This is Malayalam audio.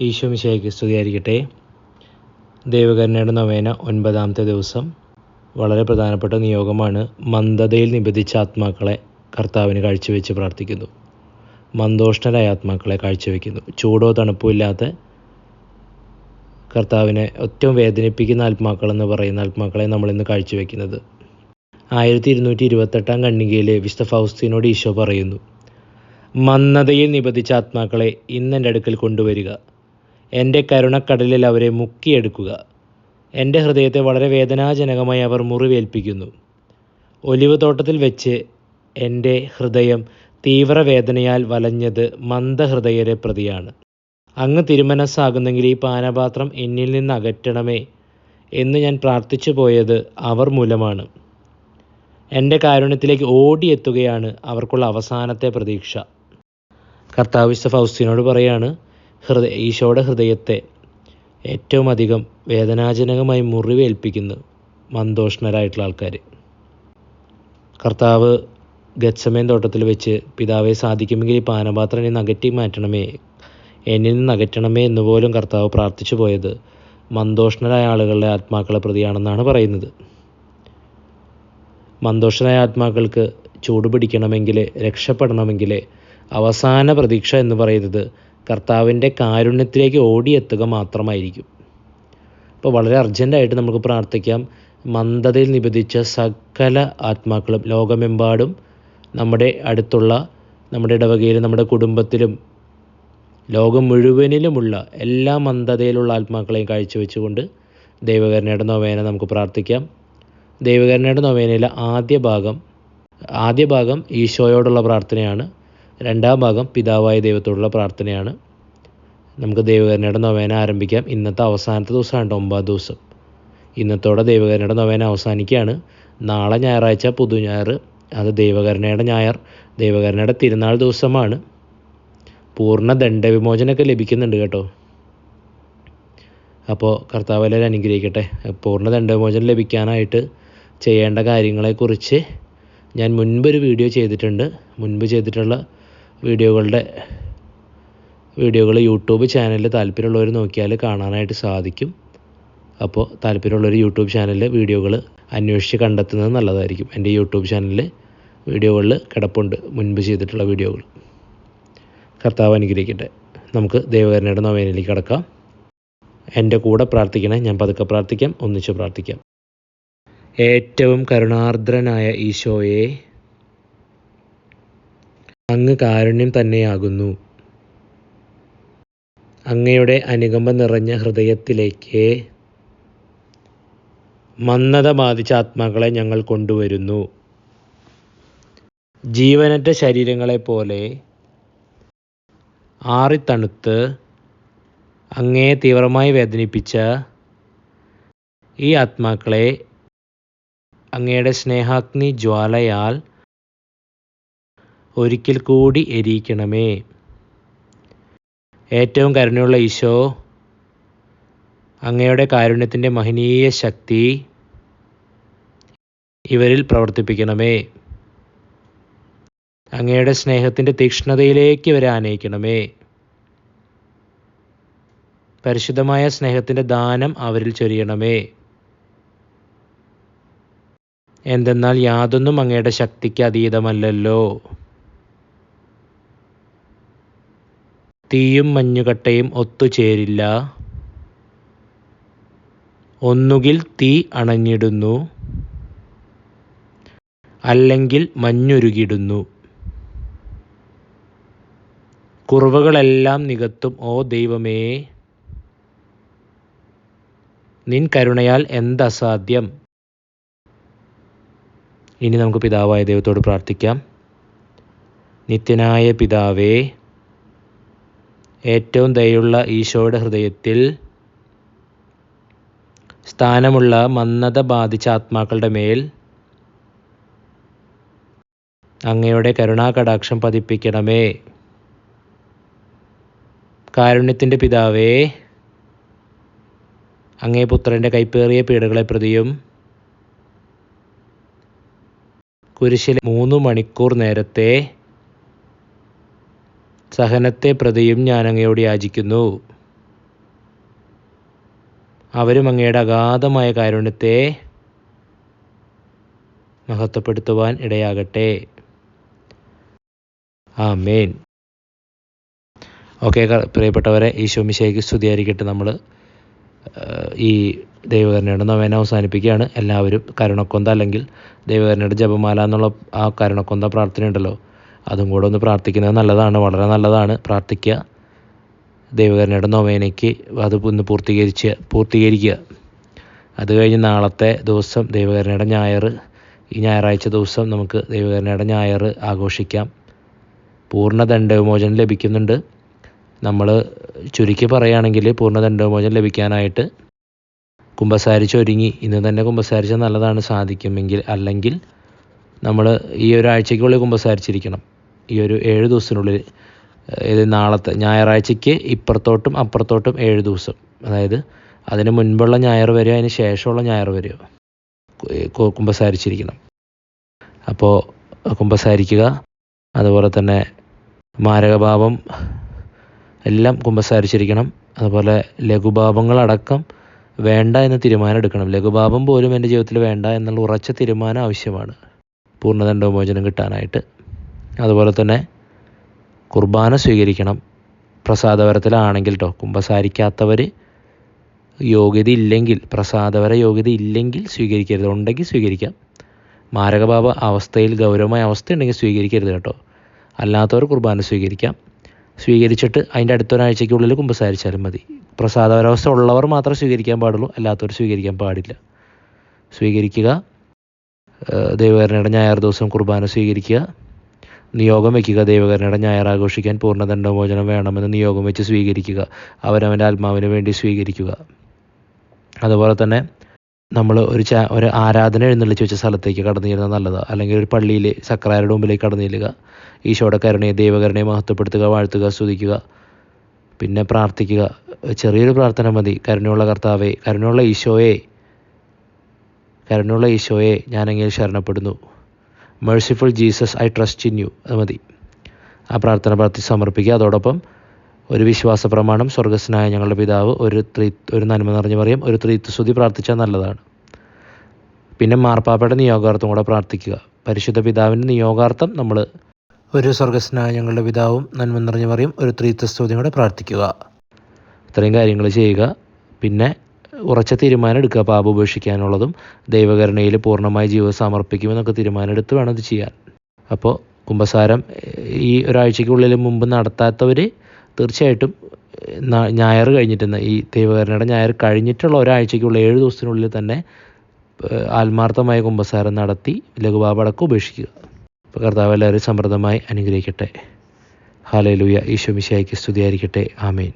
ഈശോ മിശിഹായ്ക്ക് സ്തുതിയായിരിക്കട്ടെ. ദൈവകരുണയുടെ നവേന ഒൻപതാമത്തെ ദിവസം വളരെ പ്രധാനപ്പെട്ട നിയോഗമാണ്. മന്ദതയിൽ നിബന്ധിച്ച ആത്മാക്കളെ കർത്താവിന് കാഴ്ചവെച്ച് പ്രാർത്ഥിക്കുന്നു. മന്ദോഷ്ണരായ ആത്മാക്കളെ കാഴ്ചവെക്കുന്നു. ചൂടോ തണുപ്പോ ഇല്ലാത്ത കർത്താവിനെ ഏറ്റവും വേദനിപ്പിക്കുന്ന ആത്മാക്കളെന്ന് പറയുന്ന ആത്മാക്കളെ നമ്മളിന്ന് കാഴ്ചവെക്കുന്നത്. ആയിരത്തി ഇരുന്നൂറ്റി ഇരുപത്തെട്ടാം കണ്ണികയിലെ വിശുദ്ധ ഫൗസ്തീനോട് ഈശോ പറയുന്നു മന്ദതയിൽ നിബന്ധിച്ച ആത്മാക്കളെ ഇന്ന് എന്റെ അടുക്കൽ കൊണ്ടുവരിക. എന്റെ കരുണക്കടലിൽ അവരെ മുക്കിയെടുക്കുക. എന്റെ ഹൃദയത്തെ വളരെ വേദനാജനകമായി അവർ മുറിവേൽപ്പിക്കുന്നു. ഒലിവ് തോട്ടത്തിൽ വെച്ച് എന്റെ ഹൃദയം തീവ്രവേദനയാൽ വലഞ്ഞത് മന്ദഹൃദയരെ പ്രതിയാണ്. അങ്ങ് തിരുമനസ്സാകുന്നെങ്കിൽ ഈ പാനപാത്രം എന്നിൽ നിന്ന് അകറ്റണമേ എന്ന് ഞാൻ പ്രാർത്ഥിച്ചു പോയത് അവർ മൂലമാണ്. എന്റെ കാരുണ്യത്തിലേക്ക് ഓടിയെത്തുകയാണ് അവർക്കുള്ള അവസാനത്തെ പ്രതീക്ഷ. കർത്താവ് ഫൗസ്തീനോട് പറയാണ് ഹൃദയ ഈശോയുടെ ഹൃദയത്തെ ഏറ്റവും അധികം വേദനാജനകമായി മുറിവേൽപ്പിക്കുന്നു മന്ദോഷ്ണരായിട്ടുള്ള ആൾക്കാർ കർത്താവ് ഗച്ഛമേൻ തോട്ടത്തിൽ വെച്ച് പിതാവെ സാധിക്കുമെങ്കിൽ ഈ പാനപാത്രം എന്നെ അകറ്റി മാറ്റണമേ എന്നിൽ നിന്ന് അകറ്റണമേ എന്നുപോലും കർത്താവ് പ്രാർത്ഥിച്ചു പോയത് മന്ദോഷ്ണരായ ആളുകളുടെ ആത്മാക്കളെ പ്രതിയാണെന്നാണ് പറയുന്നത്. മന്ദോഷണരായ ആത്മാക്കൾക്ക് ചൂട് പിടിക്കണമെങ്കിൽ രക്ഷപ്പെടണമെങ്കിൽ അവസാന പ്രതീക്ഷ എന്ന് പറയുന്നത് കർത്താവിന്റെ കാരുണ്യത്തിലേക്ക് ഓടിയെത്തുക മാത്രമായിരിക്കും. അപ്പോൾ വളരെ അർജന്റായിട്ട് നമുക്ക് പ്രാർത്ഥിക്കാം. മന്ദതയിൽ നിബന്ധിച്ച സകല ആത്മാക്കളും ലോകമെമ്പാടും നമ്മുടെ അടുത്തുള്ള നമ്മുടെ ഇടവകയിലും നമ്മുടെ കുടുംബത്തിലും ലോകം മുഴുവനിലുമുള്ള എല്ലാ മന്ദതയിലുള്ള ആത്മാക്കളെയും കാഴ്ചവെച്ചുകൊണ്ട് ദൈവകരണയുടെ നൊവേന നമുക്ക് പ്രാർത്ഥിക്കാം. ദൈവകരണയുടെ നൊവേനയിലെ ആദ്യ ഭാഗം ആദ്യ ഭാഗം ഈശോയോടുള്ള പ്രാർത്ഥനയാണ്. രണ്ടാം ഭാഗം പിതാവായ ദൈവത്തോടുള്ള പ്രാർത്ഥനയാണ്. നമുക്ക് ദൈവകരണയുടെ നൊവേന ആരംഭിക്കാം. ഇന്നത്തെ അവസാനത്തെ ദിവസമാണ് ഒമ്പത് ദിവസം. ഇന്നത്തോടെ ദൈവകരണയുടെ നൊവേന അവസാനിക്കുകയാണ്. നാളെ ഞായറാഴ്ച പുതു ഞായർ അത് ദൈവകരണയുടെ ഞായർ ദൈവകരണയുടെ തിരുനാൾ ദിവസമാണ്. പൂർണ ദണ്ഡവിമോചനമൊക്കെ ലഭിക്കുന്നുണ്ട് കേട്ടോ. അപ്പോൾ കർത്താവ് എല്ലാവരും അനുഗ്രഹിക്കട്ടെ. പൂർണ ദണ്ഡവിമോചനം ലഭിക്കാനായിട്ട് ചെയ്യേണ്ട കാര്യങ്ങളെക്കുറിച്ച് ഞാൻ മുൻപൊരു വീഡിയോ ചെയ്തിട്ടുണ്ട്. മുൻപ് ചെയ്തിട്ടുള്ള വീഡിയോകളുടെ വീഡിയോകൾ യൂട്യൂബ് ചാനലിൽ താല്പര്യമുള്ളവർ നോക്കിയാൽ കാണാനായിട്ട് സാധിക്കും. അപ്പോൾ താല്പര്യമുള്ളവർ യൂട്യൂബ് ചാനലിൽ വീഡിയോകൾ അന്വേഷിച്ച് കണ്ടെത്തുന്നത് നല്ലതായിരിക്കും. എന്റെ യൂട്യൂബ് ചാനലിൽ വീഡിയോകളിൽ കിടപ്പുണ്ട്. മുൻപ് ചെയ്തിട്ടുള്ള വീഡിയോകൾ കർത്താവ് അനുഗ്രഹിക്കട്ടെ. നമുക്ക് ദൈവകരുണയുടെ നൊവേനയിലേക്ക് കടക്കാം. എന്റെ കൂടെ പ്രാർത്ഥിക്കണേ. ഞാൻ പതുക്കെ പ്രാർത്ഥിക്കാം. ഒന്നിച്ച് പ്രാർത്ഥിക്കാം. ഏറ്റവും കരുണാർദ്രനായ ഈശോയെ അങ്ങ് കാരുണ്യം തന്നെയാകുന്നു. അങ്ങയുടെ അനുകമ്പ നിറഞ്ഞ ഹൃദയത്തിലേക്ക് മന്ദത ബാധിച്ച ആത്മാക്കളെ ഞങ്ങൾ കൊണ്ടുവരുന്നു. ജീവനറ്റ ശരീരങ്ങളെ പോലെ ആറിത്തണുത്ത് അങ്ങയെ തീവ്രമായി വേദനിപ്പിച്ച ഈ ആത്മാക്കളെ അങ്ങയുടെ സ്നേഹാഗ്നി ജ്വാലയാൽ ഒരിക്കൽ കൂടി എരിയിക്കണമേ. ഏറ്റവും കരുണയുള്ള ഈശോ അങ്ങയുടെ കാരുണ്യത്തിന്റെ മഹനീയ ശക്തി ഇവരിൽ പ്രവർത്തിപ്പിക്കണമേ. അങ്ങയുടെ സ്നേഹത്തിന്റെ തീക്ഷ്ണതയിലേക്ക് ഇവരെ ആനയിക്കണമേ. പരിശുദ്ധമായ സ്നേഹത്തിന്റെ ദാനം അവരിൽ ചൊരിയണമേ. എന്തെന്നാൽ യാതൊന്നും അങ്ങയുടെ ശക്തിക്ക് അതീതമല്ലല്ലോ. തീയും മഞ്ഞുകട്ടയും ഒത്തുചേരില്ല. ഒന്നുകിൽ തീ അണഞ്ഞിടുന്നു അല്ലെങ്കിൽ മഞ്ഞുരുകിടുന്നു കുറവുകളെല്ലാം നികത്തും ഓ ദൈവമേ. നിൻ കരുണയാൽ എന്തസാധ്യം? ഇനി നമുക്ക് പിതാവായ ദൈവത്തോട് പ്രാർത്ഥിക്കാം. നിത്യനായ പിതാവേ ഏറ്റവും ദയുള്ള ഈശോയുടെ ഹൃദയത്തിൽ സ്ഥാനമുള്ള മന്ദത ബാധിച്ച ആത്മാക്കളുടെ മേൽ അങ്ങയുടെ കരുണാകടാക്ഷം പതിപ്പിക്കണമേ. കാരുണ്യത്തിന്റെ പിതാവേ അങ്ങേ പുത്രന്റെ കൈപ്പേറിയ പീഡകളെ പ്രതിയും കുരിശിലെ മൂന്ന് മണിക്കൂർ നേരത്തെ സഹനത്തെ പ്രതിയും ഞാൻ അങ്ങയോട് യാചിക്കുന്നു. അവരും അങ്ങയുടെ അഗാധമായ കാരുണ്യത്തെ മഹത്വപ്പെടുത്തുവാൻ ഇടയാകട്ടെ. ആ മെയിൻ ഓക്കെ പ്രിയപ്പെട്ടവരെ ഈശോ മിശയ്ക്ക് സ്തുതിയായിരിക്കട്ടെ നമ്മൾ ഈ ദൈവകരണയുടെ നവേന അവസാനിപ്പിക്കുകയാണ്. എല്ലാവരും കരുണക്കൊന്ത അല്ലെങ്കിൽ ദൈവകരണയുടെ ജപമാല എന്നുള്ള ആ കരുണക്കൊന്ത പ്രാർത്ഥന ഉണ്ടല്ലോ അതും കൂടെ ഒന്ന് പ്രാർത്ഥിക്കുന്നത് നല്ലതാണ് വളരെ നല്ലതാണ്. പ്രാർത്ഥിക്കുക. ദൈവകരണയുടെ നൊവേനയ്ക്ക് അത് ഒന്ന് പൂർത്തീകരിച്ച് പൂർത്തീകരിക്കുക. അത് കഴിഞ്ഞ് നാളത്തെ ദിവസം ദൈവകരണയുടെ ഞായർ. ഈ ഞായറാഴ്ച ദിവസം നമുക്ക് ദൈവകരണയുടെ ഞായർ ആഘോഷിക്കാം. പൂർണ ദണ്ഡവിമോചനം ലഭിക്കുന്നുണ്ട്. നമ്മൾ ചുരുക്കി പറയുകയാണെങ്കിൽ പൂർണ ദണ്ഡവിമോചനം ലഭിക്കാനായിട്ട് കുമ്പസാരിച്ച് ഒരുങ്ങി ഇന്ന് തന്നെ കുമ്പസാരിച്ചാൽ നല്ലതാണ് സാധിക്കുമെങ്കിൽ അല്ലെങ്കിൽ നമ്മൾ ഈ ഒരാഴ്ചയ്ക്കുള്ളിൽ കുമ്പസാരിച്ചിരിക്കണം. ഈ ഒരു ഏഴ് ദിവസത്തിനുള്ളിൽ ഇത് നാളത്തെ ഞായറാഴ്ചയ്ക്ക് ഇപ്പുറത്തോട്ടും അപ്പുറത്തോട്ടും ഏഴ് ദിവസം. അതായത് അതിന് മുൻപുള്ള ഞായർ വരെയോ അതിന് ശേഷമുള്ള ഞായർ വരെയോ കുമ്പസാരിച്ചിരിക്കണം. അപ്പോൾ കുമ്പസാരിക്കുക. അതുപോലെ തന്നെ മാരകഭാവം എല്ലാം കുമ്പസാരിച്ചിരിക്കണം. അതുപോലെ ലഘുഭാവങ്ങളടക്കം വേണ്ട എന്ന തീരുമാനം എടുക്കണം. ലഘുഭാവം പോലും എന്റെ ജീവിതത്തിൽ വേണ്ട എന്നുള്ള ഉറച്ച തീരുമാനം ആവശ്യമാണ്. പൂർണദണ്ഡവിമോചനം കിട്ടാനായിട്ട്. അതുപോലെ തന്നെ കുർബാന സ്വീകരിക്കണം. പ്രസാദവരത്തിലാണെങ്കിൽ കേട്ടോ കുംഭസാരിക്കാത്തവർ യോഗ്യത ഇല്ലെങ്കിൽ പ്രസാദവര യോഗ്യത ഇല്ലെങ്കിൽ സ്വീകരിക്കരുത്. ഉണ്ടെങ്കിൽ സ്വീകരിക്കാം. മാരകഭാവ അവസ്ഥയിൽ ഗൗരവമായ അവസ്ഥ ഉണ്ടെങ്കിൽ സ്വീകരിക്കരുത് കേട്ടോ. അല്ലാത്തവർ കുർബാന സ്വീകരിക്കാം. സ്വീകരിച്ചിട്ട് അതിന്റെ അടുത്തൊരാഴ്ചയ്ക്കുള്ളിൽ കുമ്പസാരിച്ചാലും മതി. പ്രസാദപരാവസ്ഥ ഉള്ളവർ മാത്രമേ സ്വീകരിക്കാൻ പാടുള്ളൂ അല്ലാത്തവർ സ്വീകരിക്കാൻ പാടില്ല. സ്വീകരിക്കുക. ദൈവകരണയുടെ ഞായർ ദിവസം കുർബാന സ്വീകരിക്കുക. നിയോഗം വയ്ക്കുക. ദൈവകരണയുടെ ഞായർ ആഘോഷിക്കാൻ പൂർണദണ്ഡമോചനം വേണമെന്ന് നിയോഗം വെച്ച് സ്വീകരിക്കുക. അവരവന്റെ ആത്മാവിന് വേണ്ടി സ്വീകരിക്കുക. അതുപോലെ തന്നെ നമ്മൾ ഒരു ചാ ഒരു ആരാധന എഴുന്നള്ളിച്ച് വെച്ച സ്ഥലത്തേക്ക് കടന്നു ചെല്ലുന്നത് അല്ലെങ്കിൽ ഒരു പള്ളിയിൽ സക്രാരുടെ മുമ്പിലേക്ക് കടന്നു ചെല്ലുക ഈശോയുടെ കരുണയെ ദൈവകരുണയെ മഹത്വപ്പെടുത്തുക വാഴ്ത്തുക സ്തുതിക്കുക. പിന്നെ പ്രാർത്ഥിക്കുക. ചെറിയൊരു പ്രാർത്ഥന മതി. കരുണയുള്ള കർത്താവെ കരുണയുള്ള ഈശോയെ കരുണയുള്ള ഈശോയെ ഞാനെങ്കിൽ ശരണപ്പെടുന്നു. Merciful Jesus I trust in you അത് മതി. ആ പ്രാർത്ഥന പ്രാർത്ഥി സമർപ്പിക്കുക. അതോടൊപ്പം ഒരു വിശ്വാസ പ്രമാണം സ്വർഗസ്നായ ഞങ്ങളുടെ പിതാവ് ഒരു ത്രീ ഒരു നന്മ നിറഞ്ഞു പറയും. ഒരു ത്രീത്വസ്തുതി പ്രാർത്ഥിച്ചാൽ നല്ലതാണ്. പിന്നെ മാർപ്പാപ്പയുടെ നിയോഗാർത്ഥം കൂടെ പ്രാർത്ഥിക്കുക. പരിശുദ്ധ പിതാവിന്റെ നിയോഗാർത്ഥം നമ്മൾ ഒരു സ്വർഗസ്നായ ഞങ്ങളുടെ പിതാവും നന്മ നിറഞ്ഞു പറയും. ഒരു ത്രീത്വസ്തുതിയും കൂടെ പ്രാർത്ഥിക്കുക. ഇത്രയും കാര്യങ്ങൾ ചെയ്യുക. പിന്നെ ഉറച്ച തീരുമാനം എടുക്കുക പാപം ഉപേക്ഷിക്കാനുള്ളതും. ദൈവകരുണയിൽ പൂർണമായി ജീവിതം സമർപ്പിക്കുമെന്നൊക്കെ തീരുമാനം എടുത്ത് വേണം ഇത് ചെയ്യാൻ. അപ്പോൾ കുംഭസാരം ഈ ഒരാഴ്ചയ്ക്കുള്ളിൽ മുമ്പ് നടത്താത്തവർ തീർച്ചയായിട്ടും ഞായർ കഴിഞ്ഞിട്ടുന്ന ഈ ദൈവകരുണയുടെ ഞായർ കഴിഞ്ഞിട്ടുള്ള ഒരാഴ്ചയ്ക്കുള്ള ഏഴ് ദിവസത്തിനുള്ളിൽ തന്നെ ആത്മാർത്ഥമായ കുംഭസാരം നടത്തി ലഘുബാബടക്കം ഉപേക്ഷിക്കുക. അപ്പോൾ കർത്താവ് എല്ലാവരും സമൃദ്ധമായി അനുഗ്രഹിക്കട്ടെ. ഹാലയിലൂയ ഈശോ മിശായിക്ക് സ്തുതിയായിരിക്കട്ടെ. ആമേൻ.